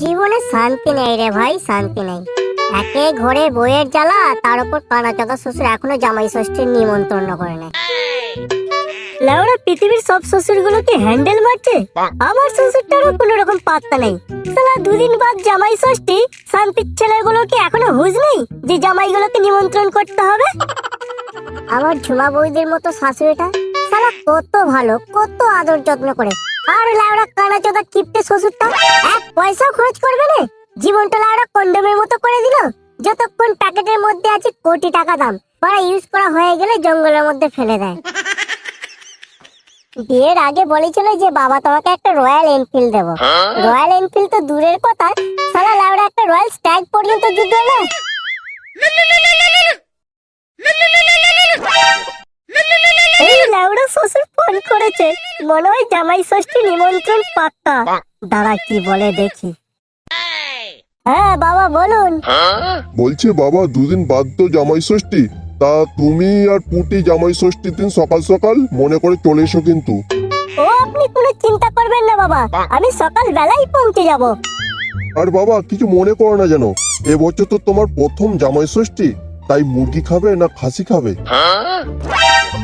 জীবনে শান্তি নেই রে ভাই শান্তি নেই। একে ঘরে বইয়ের জ্বালা তার উপর কানাচোদা শ্বশুর এখনও জামাই ষষ্ঠীর নিমন্ত্রণ করে নেয়। লেওড়া পৃথিবীর সব শ্বশুর গুলোকে হ্যান্ডেল মারছে আমার শ্বশুরটারও কোনো রকম পাত্তা নেই। সালা দুদিন বাদ জামাই ষষ্ঠী শান্তির ছেলেগুলোকে এখনও হুঁশ নেই যে জামাইগুলোকে নিমন্ত্রণ করতে হবে? আমার ঝুমা বৌদির মতো শাশুড়িটা সালা কত ভালো কত আদর যত্ন করে। আর লাউড়া কানা চোদা কিপটে শ্বশুরটা এক পয়সাও খরচ করবে না। জীবনটা লাউড়া কন্ডমের মতো করে দিল। যতক্ষণ প্যাকেটের মধ্যে আছে কোটি টাকা দাম পরে ইউজ করা হয়ে গেলে জঙ্গলের মধ্যে ফেলে দেয়। বিয়ের আগে বলেছিল যে বাবা তোমাকে একটা রয়্যাল এনফিল্ড দেবো। রয়্যাল এনফিল্ড তো দূরের কথা সালা লাউড়া একটা রয়্যাল স্ট্যাগ পর্যন্ত যুদ্ধ না এই লাউড়া শ্বশুর ফোন করেছে মনে হয় জামাই ষষ্ঠী নিমন্ত্রণ পাক্কা দাঁড়া কি বলে দেখি। হ্যাঁ বাবা বলুন। বলছে বাবা দুদিন বাদ তো জামাই ষষ্ঠী তা তুমি আর পুটি জামাই ষষ্ঠীর দিন সকাল সকাল মনে করে চলে এসো কিন্তু। ও আপনি কোনো চিন্তা করবেন না বাবা। আমি সকাল বেলায় পৌঁছে যাব। আর বাবা কিছু মনে করো না যেন। এবছর তো তোমার প্রথম জামাই ষষ্ঠী। তাই মুরগি খাবে না খাসি খাবে?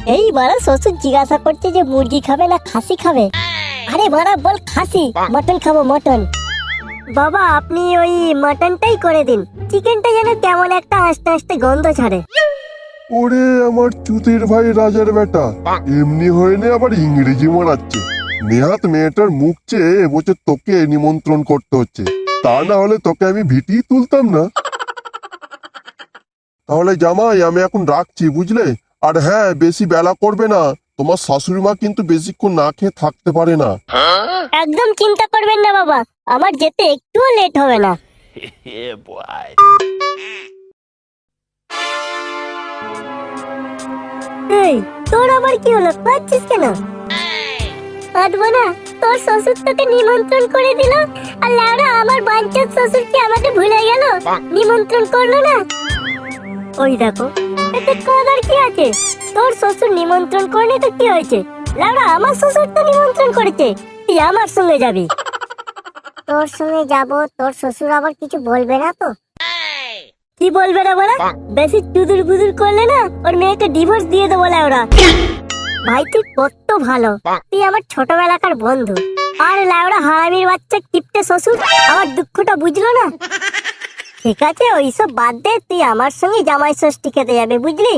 এই বাড়া শ্বশুর জিজ্ঞাসা করছে যে মুরগি খাবে না খাসি খাবে? আরে বাড়া বল খাসি। মটন খাব মটন। বাবা আপনি ওই মটনটাই করে দিন। চিকেনটা যেন কেমন একটা আস্তে আস্তে গন্ধ ছাড়ে। ওরে আমার চুতির ভাই রাজার বেটা। এমনি হয়নি আবার ইংরেজি মারাচ্ছে। নেহাত মেয়েটার মুখ চেয়ে এবছর তোকে নিমন্ত্রণ করতে হচ্ছে। তা না হলে তোকে আমি ভিটিই তুলতাম না। তাহলে জামাই আমি এখন রাখছি বুঝলে? আর হ্যাঁ বেশি বেলা করবে না। তোমার শাশুড়ি মা কিন্তু বেশিক্ষণ না খেয়ে থাকতে পারে না। একদম চিন্তা করবেন না বাবা। আমার যেতে একটুও লেট হবে না। এই তোর আবার কি হলো? পাচ্ছিস কেন? পারব না। তোর শ্বশুর তোকে নিমন্ত্রণ করে দিল। আর লাউরা আমার বাঞ্চার শ্বশুর কি আমাকে ভুলে গেল? নিমন্ত্রণ করল না? ওই দেখো এতে কাদার কি আছে? তোর শ্বশুর নিমন্ত্রণ করলে তো কি হয়েছে? লাউরা আমার শ্বশুর তো নিমন্ত্রণ করেছে। তুই আমার সঙ্গে যাবি। তোর সঙ্গে যাব তোর শ্বশুর আবার কিছু বলবে না তো? কি বলবে না বলা? বেশি চুদুর বুদুর করলে না ওর মেয়েকে ডিভোর্স দিয়ে দেবো না ওরা। ভাই তুই কত ভালো। তুই আমার ছোটবেলাকার বন্ধু। আর লাউড়া হারামির বাচ্চা কিপটে শ্বশুর আমার দুঃখটা বুঝলো না? ঠিক আছে ওইসব বাদ দে তুই আমার সঙ্গে জামাই ষষ্ঠী খেতে যাবে বুঝলি?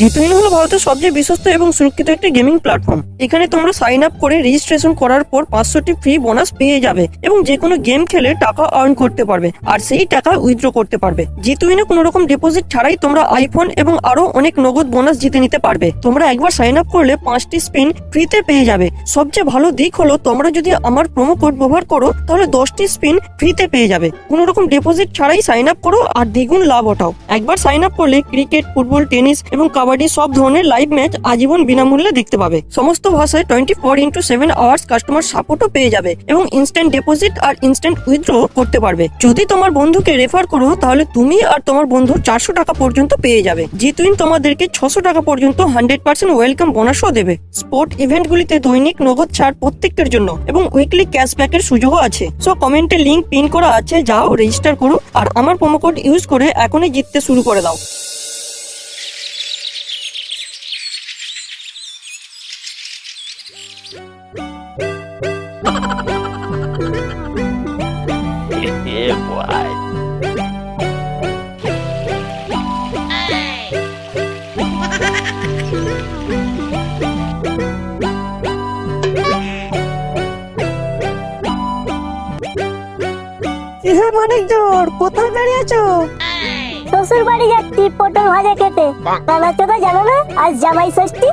জিতুইন হলো ভারতের সবচেয়ে বিশ্বস্ত এবং সুরক্ষিত একটি গেমিং প্ল্যাটফর্ম। এখানে তোমরা সাইন আপ করে রেজিস্ট্রেশন করার পর পাঁচশোটি ফ্রি বোনাস পেয়ে যাবে এবং যে কোনো গেম খেলে টাকা আর্ন করতে পারবে আর সেই টাকা উইথড্র করতে পারবে। জিতুইনে কোনো রকম ডিপোজিট ছাড়াই তোমরা আইফোন এবং আরও অনেক নগদ বোনাস জিতে নিতে পারবে। তোমরা একবার সাইন আপ করলে পাঁচটি স্পিন ফ্রিতে পেয়ে যাবে। সবচেয়ে ভালো দিক হলো তোমরা যদি আমার প্রোমো কোড ব্যবহার করো, তাহলে দশটি স্পিন ফ্রিতে পেয়ে যাবে। কোনো রকম ডিপোজিট ছাড়াই সাইন আপ করো আর দ্বিগুণ লাভ ওঠাও। একবার সাইন আপ করলে ক্রিকেট ফুটবল টেনিস এবং কাবাডি সব ধরনের লাইভ ম্যাচ আজীবন বিনামূল্যে দেখতে পাবে। সমস্ত ভাষায় twenty four into seven hours customer সাপোর্টও পেয়ে যাবে এবং ইনস্ট্যান্ট ডিপোজিট আর ইনস্ট্যান্ট উইথড্র করতে পারবে। যদি তোমার বন্ধুকে রেফার করো, তাহলে তুমি আর তোমার বন্ধু চারশো টাকা পর্যন্ত পেয়ে যাবে। জিতুইন তোমাদেরকে ছশো টাকা পর্যন্ত হান্ড্রেড পার্সেন্ট ওয়েলকাম বোনাসও দেবে। স্পোর্ট ইভেন্টগুলিতে দৈনিক নগদ ছাড় প্রত্যেকের জন্য এবং উইকলি ক্যাশব্যাকের সুযোগও আছে। সো কমেন্টে লিঙ্ক পিন করা আছে, যাও রেজিস্টার করো আর আমার প্রোমো কোড ইউজ করে এখনই জিততে শুরু করে দাও। Yeah, boy. হ্যাঁ মানিক জোর কোথায় দাঁড়িয়ে আছো শ্বশুর বাড়ি যাচ্ছি পটল ভাজা খেতে। জানো না আজ জামাই ষষ্ঠী।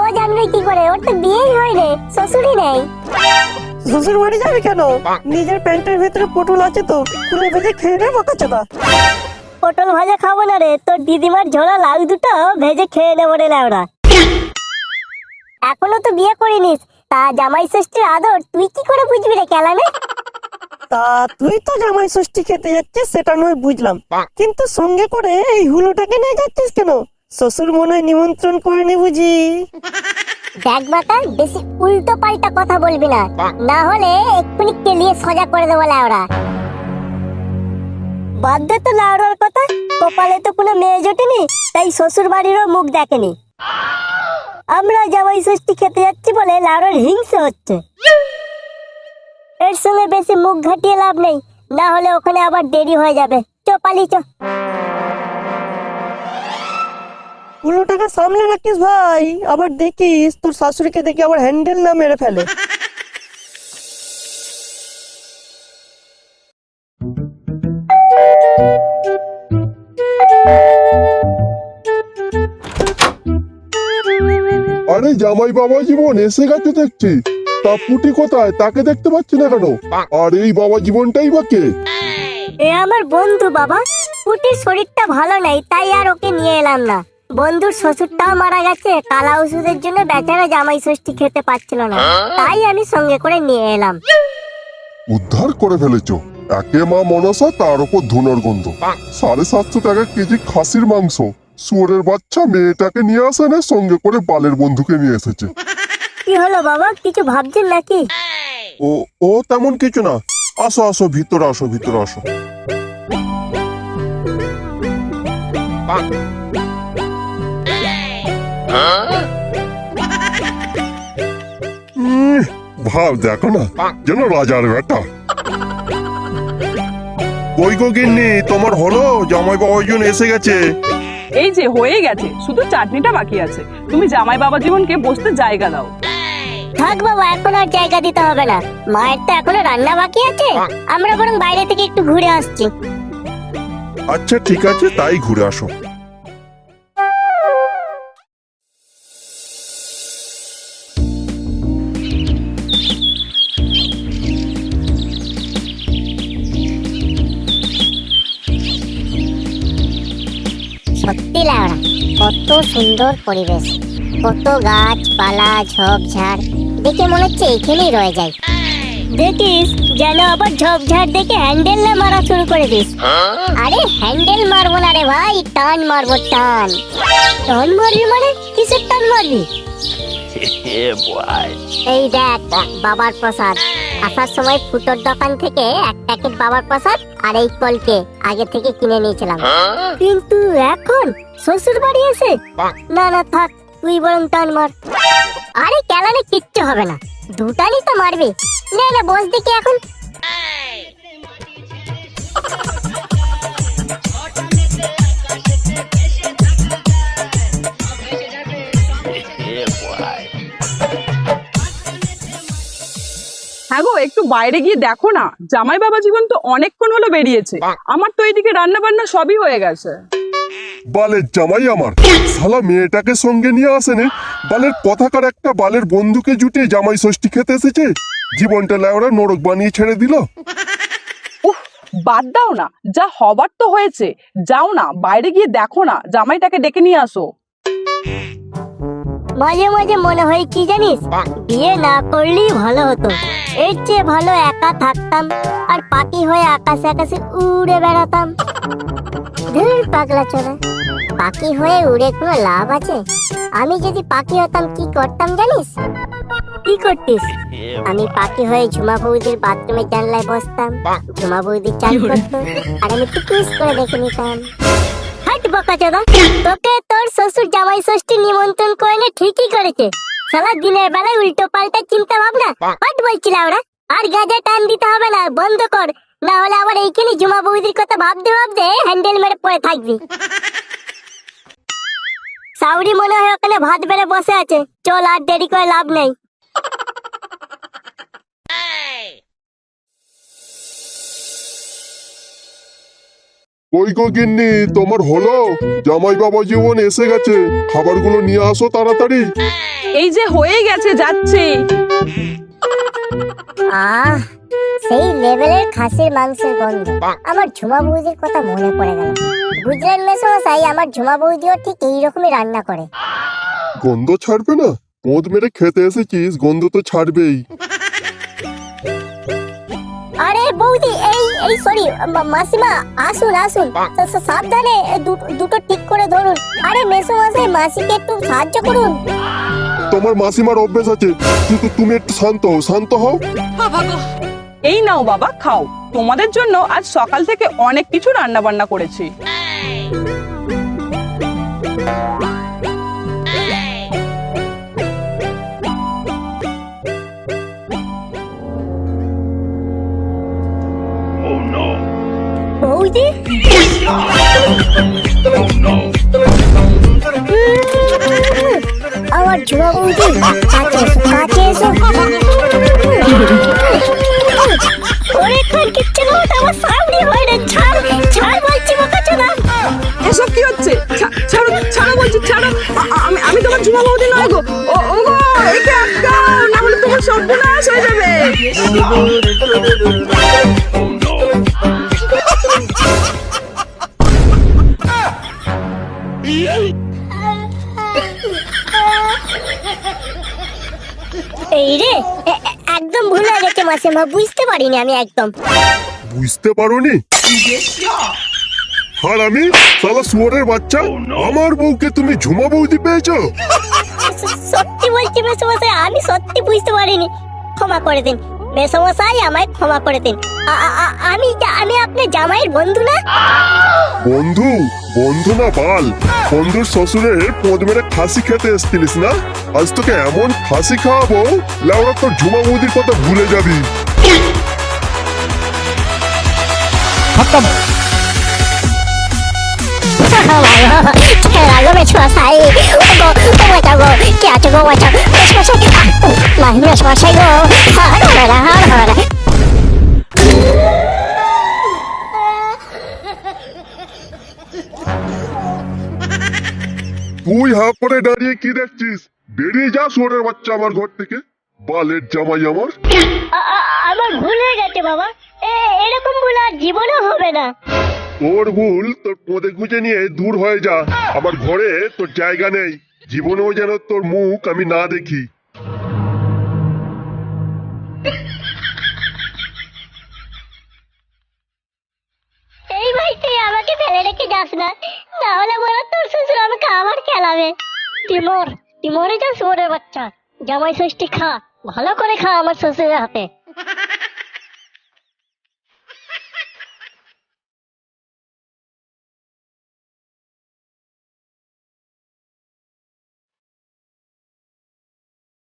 ও জানবে কি করে ওর তো বিয়েই হয়নি শ্বশুরই নেই। শ্বশুর বাড়ি যাবে কেন? নিজের প্যান্টের ভেতরে পটল আছে তো খুলে ভেজে খেয়ে নেব কাচোদা পটল ভাজা খাব না রে তোর দিদিমার ঝোলা লাউ দুটো ভেজে খেয়ে নেব রে লাউরা এখনও তো বিয়ে করিনিস তা জামাই ষষ্ঠীর আদর তুই কি করে বুঝবি রে কেলানে? তা তুই তো জামাই ষষ্ঠী খেতে যাচ্ছিস সেটা নয় বুঝলাম। কিন্তু সঙ্গে করে এই হুলোটাকে নিয়ে যাচ্ছিস কেন? শ্বশুর মনে হয় নিমন্ত্রণ করেনি বুঝি। দেখ বাটা বেশি উল্টো পাল্টা কথা বলবি না। না হলে এক্ষুনি কেলিয়ে সজা করে দেবো লাউড়া। বাদ দে তো লাউড়ার কথা কপালে তো কোনো মেয়ে জোটেনি তাই শ্বশুর বাড়িরও মুখ দেখেনি। আমরা জামাই ষষ্ঠী খেতে যাচ্ছি বলে লাউড়ার হিংসে হচ্ছে। এর সঙ্গে বেশি মুখ ঘাটিয়ে লাভ নেই না হলে ওখানে আবার দেরি হয়ে যাবে। চ পালি চ। হুলোটাকে সামলে রাখিস ভাই। আবার দেখিস তোর শাশুড়িকে দেখি আবার হ্যান্ডেল না মেরে ফেলে। আরে জামাই বাবা জীবন এসে গেছে দেখছি। তা পুটি কোথায়? তাকে দেখতে পাচ্ছি না কেন? আর এই বাবা জীবনটাই বা কে? এ আমার বন্ধু বাবা পুটির শরীরটা ভালো নেই তাই আর ওকে নিয়ে এলাম না। বন্ধুর শ্বশুরটাও মারা গেছে। কালা ওষুধের জন্য বেচারা জামাই ষষ্ঠী খেতে পাচ্ছিল না। তাই আমি সঙ্গে করে নিয়ে এলাম। উদ্ধার করে ফেলেছো। একে মা মনসা তার উপর ধুনোর গন্ধ। সাড়ে সাতশো টাকা কেজি খাসির মাংস। শুয়োরের বাচ্চা মেয়েটাকে নিয়ে আসে না সঙ্গে করে বালের বন্ধুকে নিয়ে এসেছে। কি হলো বাবা কিছু ভাবছেন নাকি? ও ও তেমন কিছু না। আসো আসো ভিতরে আসো ভিতরে আসো। ভাব দেখো না যেন রাজার বেটা। কই গো গিন্নি তোমার হলো? জামাই বাবা বাবাজন এসে গেছে। এই যে হয়ে গেছে। শুধু চাটনিটা বাকি আছে। তুমি জামাই বাবা জীবনকে বসতে জায়গা দাও। থাক বাবা এখন আর জায়গা দিতে হবে না। মায়ের তো এখনও রান্না বাকি আছে। আমরা বরং বাইরে থেকে একটু ঘুরে আসছি। আচ্ছা ঠিক আছে তাই ঘুরে আসো। সত্যি লাউড়া কত সুন্দর পরিবেশ। কত গাছপালা, ঝোপঝাড়, দেখে মনে হচ্ছে এখানেই রয়ে যায় দেখিস যেন আবার ঝোপঝাড় দেখে হ্যান্ডেল না মারা শুরু করে দিস। আরে হ্যান্ডেল মারবো না রে ভাই, টান মারবো, টান। টান মারবি মানে কিসের টান মারবি. এই দেখ বাবার প্রসাদ। আসার সময় ফুটোর দোকান থেকে এক প্যাকেট বাবার প্রসাদ আর এই কলকে আগে থেকে কিনে নিয়েছিলাম। কিন্তু এখন শ্বশুর বাড়ি এসে না না থাক তুই বরং টান মার। আরে কেলানে কিচ্ছু হবে না দুটানি তো মারবি। নে না বস দেখি এখন। হ্যাঁ গো একটু বাইরে গিয়ে দেখো না। জামাই বাবা জীবন তো অনেকক্ষণ হলো বেরিয়েছে। আমার তো এইদিকে রান্না বান্না সবই হয়ে গেছে। বালের জামাই আমার। শালা মেয়েটাকে সঙ্গে নিয়ে আসেনে বালের কথাকার একটা বালের বন্ধুকে জুটে জামাই ষষ্ঠী খেতে এসেছে। জীবনটা লেওরা নরক বানিয়ে ছেড়ে দিল। উফ বাদ দাও না। যা হবার তো হয়েছে। যাও না বাইরে গিয়ে দেখো না। জামাইটাকে ডেকে নিয়ে আসো। মাঝে মাঝে মনে হয় কি জানিস? বিয়ে না করলেই ভালো হতো। এর চেয়ে ভালো একা থাকতাম আর পাখি হয়ে আকাশে আকাশে উড়ে বেড়াতাম। ধুর পাগলা চোরা পাখি হয়ে উড়ে কোনো লাভ আছে? আমি যদি পাখি হতাম কি করতাম জানিস? কি করতিস? আমি পাখি হয়ে ঝুমা বৌদির বাথরুমের জানলায় বসতাম। ঝুমা বৌদি চান করতো। আর আমি টুকুস করে দেখে নিতাম। হাট বকা চোদা তোকে তোর শ্বশুর জামাই ষষ্ঠী নিমন্ত্রণ করে ঠিকই করেছে। সারা দিনের বেলায় উল্টো পাল্টা চিন্তা ভাবনা, হাট বলছিলাম ওরা। আর গাজে টান দিতে হবে না, বন্ধ কর। না হলে আবার এইখানে ঝুমা বৌদির কথা ভাবতে ভাবতে হ্যান্ডেল মেরে পড়ে থাকবি। সাউরি মনে হয় ওখানে ভাত বেড়ে বসে আছে। চল আর দেরি করে লাভ নেই। ওই গো গিন্নি তোমার হলো? জামাই বাবা জীবন এসে গেছে। খাবারগুলো নিয়ে আসো তাড়াতাড়ি। এই যে হয়ে গেছে যাচ্ছি। আহ সেই লেভেলের খাসির মাংসের গন্ধ। আমার ঝুমা বৌদির কথা মনে পড়ে গেল। বুঝলেন মেসমশাই আমার ঝুমা বৌদিও ঠিক এইরকমই রান্না করে। গন্ধ ছাড়বে না? মদ মেরে খেতে এসেছিস গন্ধ তো ছাড়বেই। আরে বৌদি এই সরি মাসিমা আসুন আসুন। সাবধানে দু- দুটো ঠিক করে ধরুন। আরে মেসো মাসে মাসিকে একটু সাহায্য করুন। তোমার মাসিমার অভ্যেস আছে কিন্তু তুমি একটু শান্ত হও শান্ত হও। এই নাও বাবা খাও। তোমাদের জন্য আজ সকাল থেকে অনেক কিছু রান্না বান্না করেছি বৌদি আমার ঝুমা বৌদি, কাছে এসো ওরে খান, কিচ্ছু না, আমার সামনে হয় না, ছাড় ছাড় বলছি বোকাচো না এসব কি হচ্ছে? ছাড়ো ছাড়ো বলছি, ছাড়ো। আমি আমি তোমার ঝুমা বৌদি নয় গো। ও গো একে আটকাও না হলে তোমার সর্বনাশ হয়ে এই রে একদম ভুল হয়ে গেছে মাসিমা বুঝতে পারিনি আমি একদম। বুঝতে পারোনি? আর আমি সালা সুয়ারের বাচ্চা আমার বউকে তুমি ঝুমা বৌদি পেয়েছ? সত্যি বলছি মেসমশাই আমি সত্যি বুঝতে পারিনি। ক্ষমা করে দিন। মেসমশাই আমায় ক্ষমা করে দিন। আমি আমি আপনার জামাইয়ের বন্ধু না? বন্ধু? বন্ধু না বাল। বন্ধুর শ্বশুরের পদ মেরে খাসি খেতে এসছিলিস না? আজ তোকে এমন খাসি খাওয়াবো লাউরা তোর ঝুমা মুদির কথা ভুলে যাবি। তুই হা করে দাঁড়িয়ে কি দেখছিস? বেরিয়ে যা, শুয়ারের বাচ্চা আমার ঘর থেকে। বালের জামাই আমার। আমার ভুল গেছে বাবা। এরকম ভুল আর জীবনেও হবে না। তোর ভুল তোর পদে গুঁজে নিয়ে দূর হয়ে যা। আমার ঘরে তোর জায়গা নেই। জীবনেও যেন তোর মুখ আমি না দেখি। এই বাড়িতে আমাকে ফেলে রেখে যাস না। তাহলে বলো তোর শ্বশুর আমাকে আবার খেলাবে। টিমর টিমরে যা শুয়োরের বাচ্চা। জামাই ষষ্ঠী খা ভালো করে খা আমার শ্বশুরের হাতে।